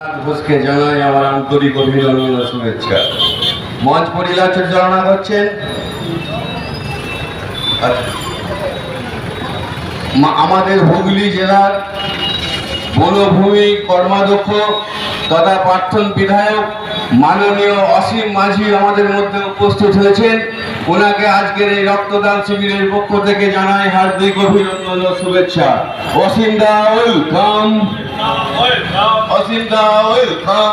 ঘোষকে জানাই আমার আন্তরিক অভিনন্দন ও শুভেচ্ছা। মঞ্চ পরিচালনা করছেন আমাদের হুগলি জেলার বনভূমি কর্মাধ্যক্ষ তথা প্রাক্তন বিধায়ক মাননীয় অসীম মাঝি আমাদের মধ্যে উপস্থিত হয়েছেন। ওনাকে আজকের এই রক্তদান শিবিরের পক্ষ থেকে জানাই হার্দিক অভিনন্দন ও শুভেচ্ছা। Asim da, welcome. Asim da, welcome.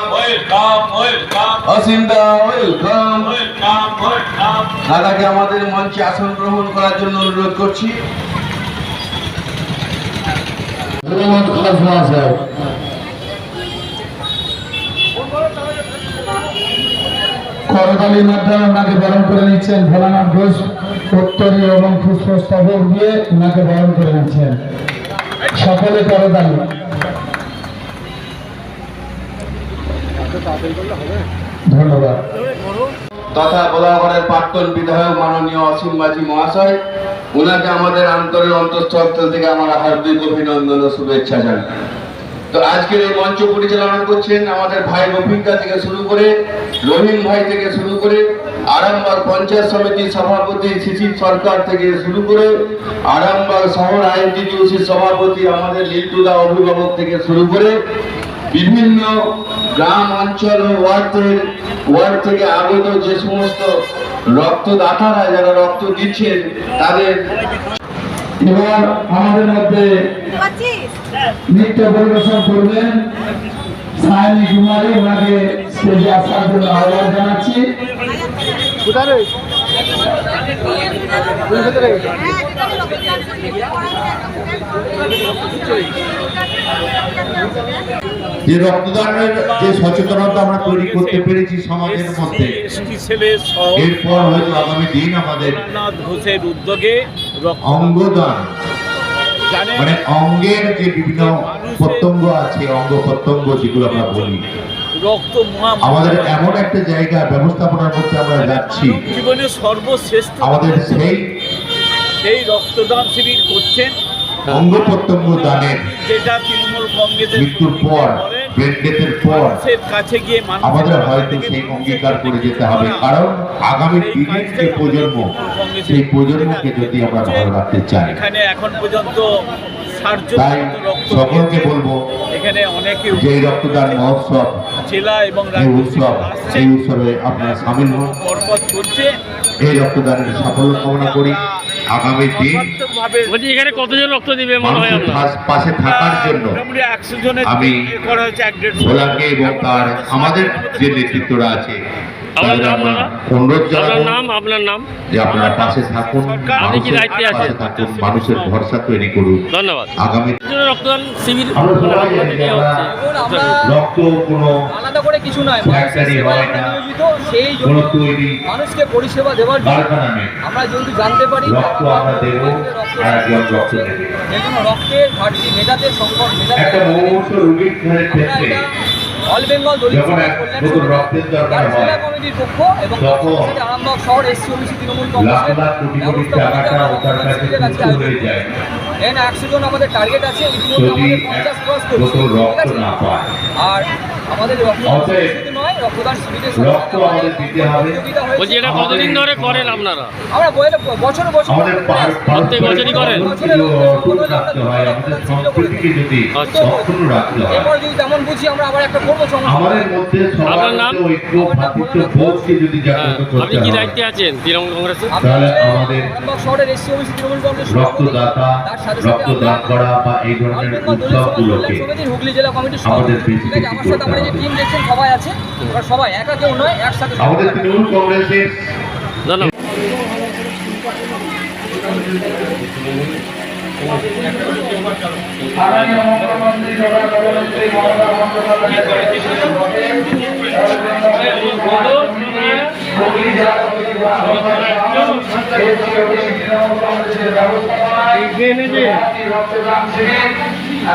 Asim da, welcome. দাদাকে আমাদের মঞ্চে আসন গ্রহণ করার জন্য অনুরোধ করছি। ধন্যবাদ করতালির মাধ্যমে ওনাকে বরণ করে নিচ্ছেন ভোলানাথ ঘোষ উত্তরীয় এবং পুষ্পস্তবক দিয়ে ওনাকে বরণ করে নিচ্ছেন। সকলে করতালি ধন্যবাদ। তথা প্রাক্তন বিধায়ক মাননীয় মাঝি মহাশয় আমাদের আন্তরের অন্তঃস্থল থেকে আমার হার্দিক অভিনন্দন ও শুভেচ্ছা জানাই। তো আজকের এই মঞ্চ পরিচালনা করছেন আমাদের ভাই রফিকা থেকে শুরু করে, রহিম ভাই থেকে শুরু করে, আরামবাগ পঞ্চায়েত সমিতির সভাপতি শিশির সরকার থেকে শুরু করে, আরামবাগ শহর আইনটিটিউসির সভাপতি আমাদের লিটুদা অভিভাবক থেকে শুরু করে, বিভিন্ন গ্রাম, অঞ্চল ও ওয়ার্ডের, ওয়ার্ড থেকে আগত যে সমস্ত রক্তদাতারা যারা রক্ত দিচ্ছেন, তাদের এবার আমাদের মধ্যে নৃত্য পরিবেশন করবেন সায়নী কুমারী ওনাকে স্টেজে আসার জন্য আহ্বান জানাচ্ছি। যে রক্তদানের যে সচেতনতা আমরা তৈরি করতে পেরেছি সমাজের মধ্যে এরপর হয়তো আগামী দিন আমাদের উদ্যোগে অঙ্গদান মানে অঙ্গের যে বিভিন্ন প্রত্যঙ্গ আছে অঙ্গ প্রত্যঙ্গ যেগুলো আমরা বলি। রক্ত আমাদের এমন একটা জায়গা ব্যবস্থাপনার মধ্যে আমরা যাচ্ছি। জীবনের সর্বশ্রেষ্ঠ আমাদের সেই সেই রক্তদান শিবির করছেন। অঙ্গ প্রত্যঙ্গ দানের যেটা তৃণমূল কংগ্রেসের মৃত্যুর পর ব্রেন পর আমাদের হয়তো সেই অঙ্গীকার করে যেতে হবে। কারণ আগামী দিনের যে প্রজন্ম সেই প্রজন্মকে যদি আমরা ভালো রাখতে চাই। এখানে এখন পর্যন্ত তাই সকলকে বলব এখানে অনেকে যে রক্তদান মহোৎসব জেলা এবং এই উৎসব এই উৎসবে আপনারা সামিল হন। এই রক্তদানের সাফল্য কামনা করি। আগামী দিন এখানে কতজন রক্ত দিবে মনে হয় পাশ- থাকার জন্য আমি ভোলাকে এবং তার আমাদের যে নেতৃত্বরা আছে আপনার নাম অনুরোধ জানাব নাম আপনার নাম? যে আপনারা পাশে থাকুন আপনি কি মানুষের দায়িত্বে আছেন? থাকুন মানুষের ভরসা তৈরি করুন ধন্যবাদ। আগামী রক্তদান শিবির রক্ত কোনো আলাদা করে কিছু নয় হয় সেই জন্য মানুষকে পরিষেবা দেওয়ার জন্য আমরা যদি জানতে পারি রক্ত আমরা দেব রক্ত দেবে। রক্তের ঘাটতি মেটাতে সংকট মেটাতে একটা মুহূর্ত রোগীর ক্ষেত্রে অল বেঙ্গল দলিত সমাজ কল্যাণ হয়, কমিটির পক্ষ এবং আরামবাগ শহর এসসি ওবিসি তৃণমূল কংগ্রেসের এখানে একশো জন আমাদের টার্গেট আছে ইতিমধ্যে আমাদের পঞ্চাশ ক্রস বোতল ঠিক আছে? আর আমাদের। বলছি এটা কতদিন ধরে করেন আপনারা? আমরা বছর বছর আমাদের প্রত্যেক বছরই করেন? সংস্কৃতিকে যদি আচ্ছা। অক্ষুণ্ণ রাখতে হয় এরপর যদি তেমন বুঝি আমরা আবার একটা করব সমস্যা আমাদের মধ্যে সবার নাম? ঐক্য ভ্রাতৃত্ব বোধকে যদি হ্যাঁ, জাগ্রত আপনি করতে কি হয় দায়িত্বে আছেন তৃণমূল কংগ্রেসের তাহলে আমাদের শহরের এসসি ওবিসি তৃণমূল কংগ্রেস রক্তদাতা তার সাথে সাথে রক্তদান করা বা এই ধরনের উৎসবগুলোকে হুগলি জেলা কমিটির আমাদের। বেশি আমার সাথে আমরা যে টিম দেখছেন সবাই আছে আমরা সবাই একা কেউ নয় একসাথে আমাদের তৃণমূল কংগ্রেসের ধন্যবাদ। মাননীয় মুখ্যমন্ত্রী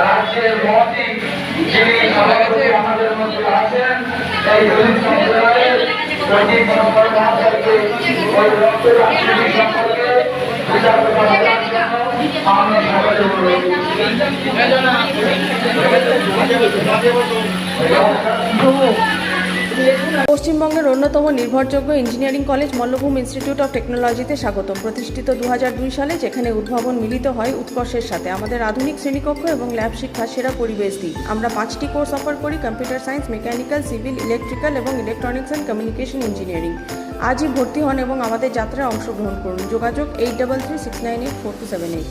রাজ্যের যিনি আমাদের মধ্যে আছেন এই রক্তদান সম্পর্কে বিচার করার পশ্চিমবঙ্গের অন্যতম নির্ভরযোগ্য engineering college Mallabhum institute of টেকনোলজিতে স্বাগতম। প্রতিষ্ঠিত দু হাজার দুই সালে যেখানে উদ্ভাবন মিলিত হয় উৎকর্ষের সাথে। আমাদের আধুনিক শ্রেণীকক্ষ এবং ল্যাব শিক্ষা সেরা পরিবেশ দিই আমরা পাঁচটি কোর্স অফার করি, computer science, mechanical, civil, electrical এবং ইলেকট্রনিক্স অ্যান্ড কমিউনিকেশন ইঞ্জিনিয়ারিং। আজই ভর্তি হন এবং আমাদের যাত্রায় অংশগ্রহণ করুন। যোগাযোগ eight double three six nine eight four two seven eight